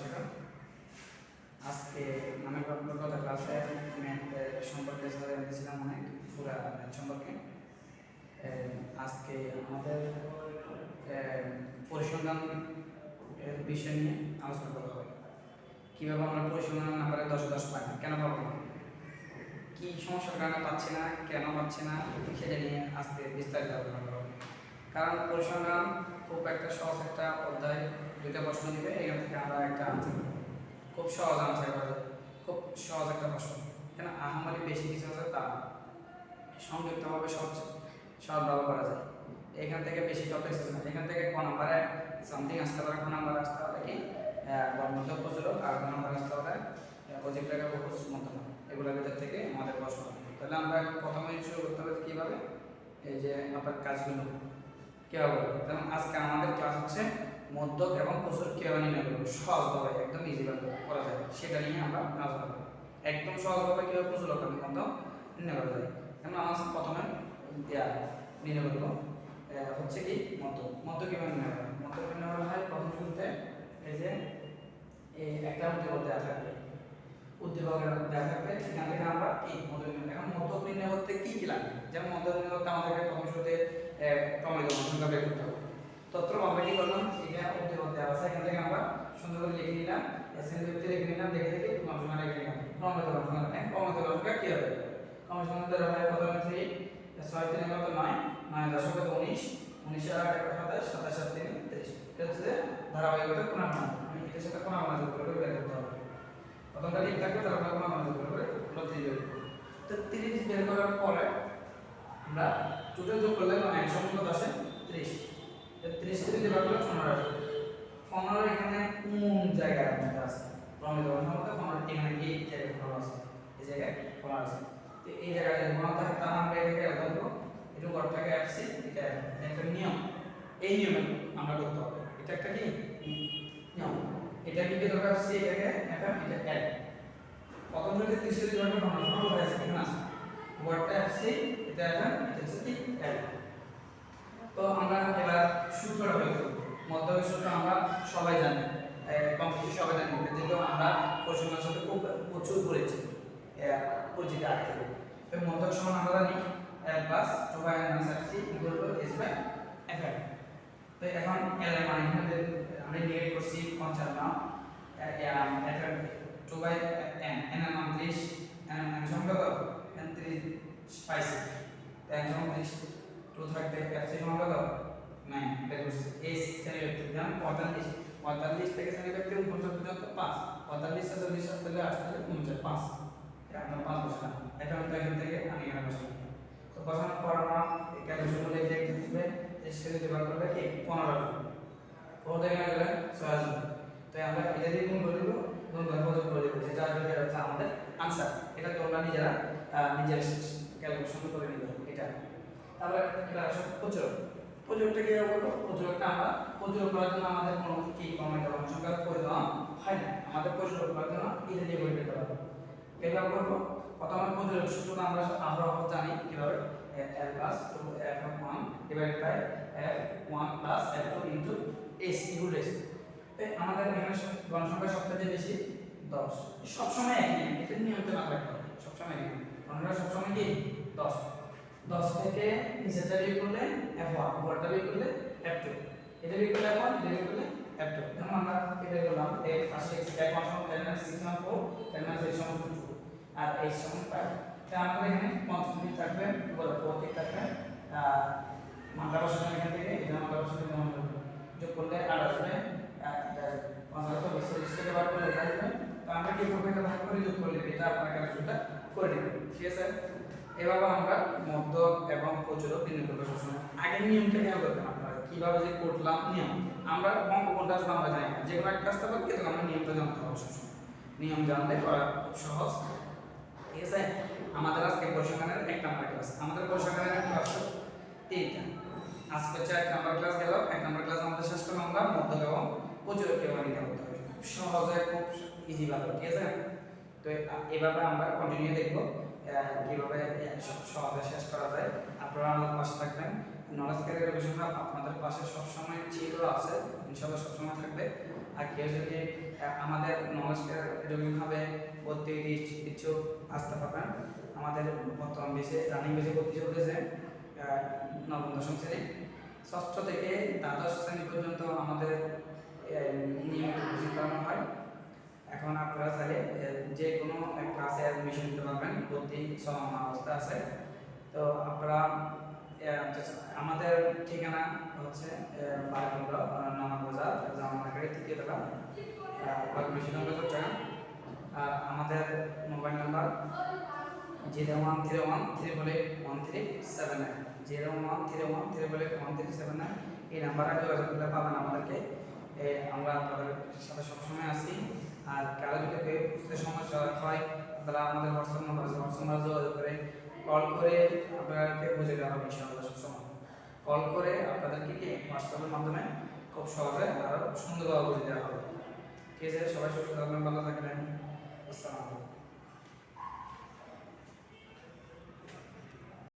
সেটা আজকে আমি গত ক্লাসে সম্পর্কে জানিয়েছিলাম অনেক, পুরা ম্যাথ সম্পর্কে। আজকে আমাদের পরিসংখ্যান বিষয় নিয়ে আলোচনা করা হবে। কীভাবে আমরা পরিসংখ্যান নাম্বারে দশ দশ পাই না? কেন পাবো না? কী সমস্যার কারণে পাচ্ছি না? কেন পাচ্ছি না? সেটা নিয়ে আজকে বিস্তারিত আলোচনা করা হবে। কারণ পরিসংখ্যান খুব একটা সহজ একটা অধ্যায়। দুইটা প্রশ্ন দিবে, এখান থেকে আমরা একটা আনসার খুব সহজ আনসার করা যায় খুব সহজ একটা প্রশ্ন। কেন আহামারি বেশি কিছু আছে তা না। সংক্ষিপ্তভাবে সহজ সহজভাবে করা যায়। এখান থেকে বেশি টপিক আছে না। এখান থেকে ক নাম্বারে সামথিং আসতে পারে, ক নাম্বারে আসতে পারে কি? বর্মধ্য প্রচুরক আর ক নাম্বারে আসতে পারে অজিব টাকা বহুস মতন এগুলোর ভিতর থেকে আমাদের প্রশ্ন। তাহলে আমরা প্রথমে শুরু করতে হবে কীভাবে? এই যে আপনার কাজগুলো কীভাবে যেমন আজকে আমাদের ক্লাস হচ্ছে মধ্যক এবং প্রচুর কীভাবে নির্ণয় করব সহজভাবে, একদম ইজিভাবে করা যায়। সেটা নিয়ে আমরা আলোচনা করব। একদম সহজভাবে কীভাবে প্রচুর এবং মধ্যক নির্ণয় করা যায়? যেমন আমার প্রথমে ইয়া নির্ণয় করব হচ্ছে কি মধ্য মধ্য কীভাবে নির্ণয় করা হয়? মধ্য নির্ণয় করা হয় প্রথম শুরুতে এই যে একটা উদ্দীপক দেওয়া থাকবে। উদ্দীপকের দেওয়া থাকবে, এখান থেকে আমরা কি মধ্য নির্ণয় এখন মধ্য নির্ণয় করতে কি কি লাগবে যেমন মধ্য নির্ণয় করতে আমাদেরকে প্রথম শুরুতে টমেটো সংখ্যা বের করতে হবে। তত্র আমরা কি করলাম এখানে উদ্দীপক দেওয়া আছে, এখান থেকে আমরা সুন্দর করে লিখে নিলাম এসএন লিখতে লিখে নিলাম, দেখে দেখে গবেষণা লিখে নিলাম। টমেটো গবেষণা হ্যাঁ টমেটো গবেষণা কি হবে? গবেষণা দ্বারা হয় প্রথমে থ্রি ছয় তিন কত? নয়। নয় দশ কত? উনিশ। উনিশ আর আট সাতাশ সাতাশ সাত তিন, তিরিশ। এটা হচ্ছে ধারাবাহিকতা কোন মান আমি এটার সাথে কোন মান যোগ করে বের করতে হবে। প্রথমটা ঠিক থাকবে, তারপরে কোন মান যোগ করে হলো তিরিশ বের তো তিরিশ বের করার পরে আমরা টোটাল যোগ করলে মানে একশো কত আসে, ত্রিশ। ত্রিশ থেকে পনেরো এখানে কোন জায়গায় মধ্যে আছে? প্রমিত মধ্যে পনেরো এখানে এই জায়গায় পনেরো আছে। এই জায়গায় পনেরো আছে। তো এই জায়গায় যদি পনেরো থাকে, তাহলে এটা এটা নিয়ম। এই নিয়মে আমরা করতে হবে। এটা একটা কি? নিয়ম। এটা কি কি দরকার আছে? এটাকে এটা অ্যাড প্রথম ত্রিশ ঘণ্টা পনেরো? পনেরো আছে, এখানে আছে। অ্যাপসি, এটা এফএম এটা হচ্ছে কি? তো আমরা এবার সূত্রটা বের করব। মধ্যবিক সূত্র আমরা সবাই জানি কম বেশি সবাই জানি যেহেতু আমরা পশ্চিমের সাথে খুব প্রচুর পড়েছি পরিচিত আগে থেকে। তো মধ্যক সমান আমরা জানি plus two by minus C equal to S by F M তো এখন এল এর মানে এখানে আমরা ডিভাইড করছি পঞ্চান্ন F M two by N N এর মান ত্রিশ এন এন সংখ্যা এন ত্রিশ পাইছি এন সংখ্যা ত্রিশ। টু থাকবে সমান কত? নাইন এটা করছি এই শ্রেণি ব্যক্তি যেমন পঁয়তাল্লিশ। পঁয়তাল্লিশ থেকে শ্রেণি ব্যক্তি উনপঞ্চাশ পর্যন্ত পাঁচ। পঁয়তাল্লিশ থেকে চল্লিশ থেকে আট থেকে উনচাশ, পাঁচ। আমরা পাঁচ বসলাম। এখন তো এখান থেকে আমি এখানে বসলাম। তো বসানোর পর আমরা এই ক্যালকুলেশন করলে যে দিবে এই শ্রেণি দিবার করবে কি? পনেরো আসবে গেলে ছয় আসবে তো আমরা এটা দিয়ে গুণ করে গুণ করে প্রযোগ করে দেবো? যেটা আসবে এটা হচ্ছে আমাদের আনসার এটা তোমরা নিজেরা নিজের ক্যালকুলেশন করে নিবে। এটা। তারপরে এটা আসলে প্রচুর প্রচুরটা কি করব প্রচুরটা আমরা প্রচুর করার জন্য আমাদের কোনো কি কমেন্ট এবং সংখ্যার প্রয়োজন, হয় না। আমাদের প্রচুর করার জন্য এটা দিয়ে বই পারব এবার করব আমরা আমরা জানি কীভাবে? L plus two one plus F two S equal S আমাদের এখানে গণসংখ্যা সবথেকে বেশি দশ। সবসময় একই নিয়মিত না সবসময় গণসংখ্যা সবসময় কি? দশ। দশ থেকে নিচেরটা বিয়োগ করলে এফ ওয়ান উপরটা বিয়োগ করলে এফ টু এটা বিয়োগ করলে এফ ওয়ান এটা বিয়োগ করলে এফ টু যেমন আমরা এটা করলাম এ ফার্স্ট এক্স এফ ওয়ান সমান টেন মাইনাস সিক্স সমান ফোর টেন সমান টু আর এইট সমান ফাইভ তা আমাদের এখানে পঞ্চম দিক থাকবে বলে প্রতীক থাকবে। মানটা বসানো এখান থেকে এটা মানটা বসানো মানটা যোগ করলে আর আসবে পঞ্চাশ বার করলে এটা আসবে আমরা কি করব ভাগ করে যোগ করলে এটা আপনার ক্যালকুলেশনটা করে নেবেন। ঠিক আছে? এভাবে আমরা মধ্য এবং প্রচুরক নির্ণয় করব সবসময়। আগের নিয়মটা খেয়াল করবেন আপনারা কীভাবে যে করলাম নিয়ম? আমরা অঙ্ক কোনটা আসলে আমরা জানি না। যে কোনো একটা আসতে পারে কিন্তু আমরা নিয়মটা জানতে হবে সবসময়। নিয়ম জানলে করা খুব সহজ। ঠিক আছে? আমাদের আজকে পরিসংখ্যানের এক নাম্বার ক্লাস আমাদের পরিসংখ্যানের ক্লাস তিনটা। আজকে হচ্ছে এক নাম্বার ক্লাস গেল। এক নাম্বার ক্লাস আমাদের শেষ করলাম আমরা মধ্য এবং কীভাবে নির্ণয় করতে হবে। খুব সহজে, খুব ইজি ভাবে। ঠিক আছে? তো এভাবে আমরা কন্টিনিউ দেখব। কীভাবে সহজে শেষ করা যায়, আপনারা আমার পাশে থাকবেন। নলেজ ক্যারিয়ার হাব আপনাদের পাশে সবসময় ছিল, আছে, ইনশাআল্লাহ সবসময় থাকবে। আর কেউ যদি আমাদের নলেজ হাবে ভর্তি ইচ্ছু- আসতে পারবেন। আমাদের বর্তমান বেসে রানিং বেসে ভর্তি চলতেছে নবম, দশম শ্রেণি। ষষ্ঠ থেকে দ্বাদশ শ্রেণি পর্যন্ত আমাদের নিয়মিত কোচিং করানো হয়। এখন আপনারা চাইলে যে কোনো ক্লাসে অ্যাডমিশন নিতে পারবেন ভর্তি অবস্থা আছে। তো আপনারা আমাদের ঠিকানা হচ্ছে বারকুন্ডা নামা বাজার জামা তৃতীয় তলা। নম্বর চট্টগ্রাম আর আমাদের mobile number zero one three one three বলে one three seven nine. Zero one three one three বলে ওয়ান থ্রি সেভেন নাইন। এই নাম্বারে যোগাযোগ করতে পাবেন আমাদেরকে। আমরা আপনাদের সাথে সবসময় আসি আর কারও যদি বুঝতে সমস্যা হয় তারা আমাদের হোয়াটসঅ্যাপ নাম্বার আছে। হোয়াটসঅ্যাপ নাম্বার যোগাযোগ করে কল করে আপনাদেরকে বুঝে দেওয়া হবে ইনশাআল্লাহ সবসময় কল করে আপনাদেরকে কি হোয়াটসঅ্যাপের মাধ্যমে খুব সহজে আর সুন্দরভাবে বুঝে দেওয়া হবে। ঠিক আছে, সবাই সুস্থ থাকবেন, ভালো থাকবেন। আসসালামু আলাইকুম।